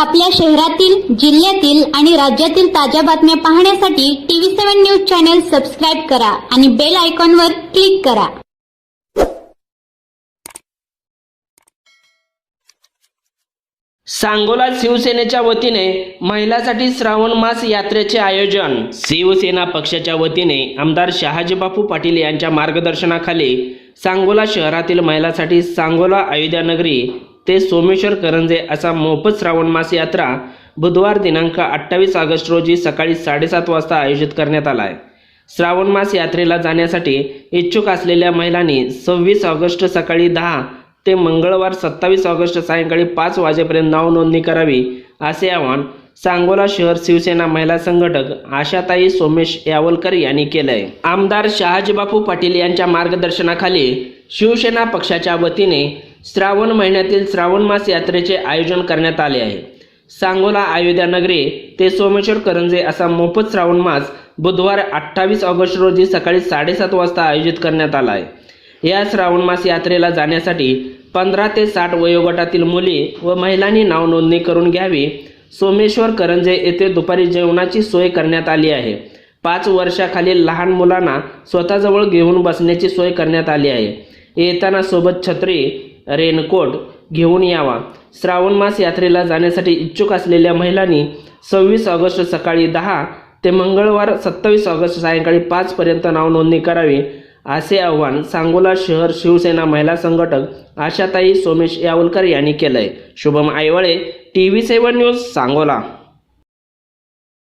आपल्या शहरातील जिल्ह्यातील आणि राज्यातील ताज्या बातम्या पाहण्यासाठी TV seven news channel subscribe करा आणि बेल आयकॉनवर क्लिक करा. सांगोला शिवसेनेच्या वतीने महिलासाठी श्रावण मास यात्रेचे आयोजन. शिवसेना पक्षाच्या वतीने आमदार शहाजीबापू पाटील यांच्या मार्गदर्शनाखाली सांगोला शहरातील महिलांसाठी सांगोला अयोध्यानगरी ते सोमेश्वर करंजे असा मोफत श्रावण मास यात्रा बुधवार दिनांक अठ्ठावीस ऑगस्ट रोजी सकाळी साडेसात वाजता आयोजित करण्यात आला आहे श्रावण मास यात्रेला जाण्यासाठी इच्छुक असलेल्या महिलांनी सव्वीस ऑगस्ट सकाळी दहा ते मंगळवार सत्तावीस ऑगस्ट सायंकाळी पाच वाजेपर्यंत नाव नोंदणी करावी असे आवाहन सांगोला शहर शिवसेना महिला संघटक आशाताई सोमेश यावलकर यांनी केलं आहे आमदार शहाजीबापू पाटील यांच्या मार्गदर्शनाखाली शिवसेना पक्षाच्या वतीने श्रावण महिन्यातील श्रावण मास यात्रेचे आयोजन करण्यात आले आहे. सांगोला अयोध्या नगरी ते सोमेश्वर करंजे असा मोफत श्रावण मास बुधवार अठ्ठावीस ऑगस्ट रोजी सकाळी साडेसात वाजता आयोजित करण्यात आला आहे. या श्रावण मास यात्रेला जाण्यासाठी पंधरा ते साठ वयोगटातील मुली व महिलांनी नाव नोंदणी करून घ्यावी. सोमेश्वर करंजे येथे दुपारी जेवणाची सोय करण्यात आली आहे. पाच वर्षाखालील लहान मुलांना स्वतःजवळ घेऊन बसण्याची सोय करण्यात आली आहे. येताना सोबत छत्री रेनकोट घेऊन यावा. श्रावण मास यात्रेला जाण्यासाठी इच्छुक असलेल्या महिलांनी सव्वीस ऑगस्ट सकाळी दहा ते मंगळवार सत्तावीस ऑगस्ट सायंकाळी पाचपर्यंत नाव नोंदणी करावी असे आवाहन सांगोला शहर शिवसेना महिला संघटक आशाताई सोमेश यावलकर यांनी केलंय. Shubham Aiwale T V seven news Sangola.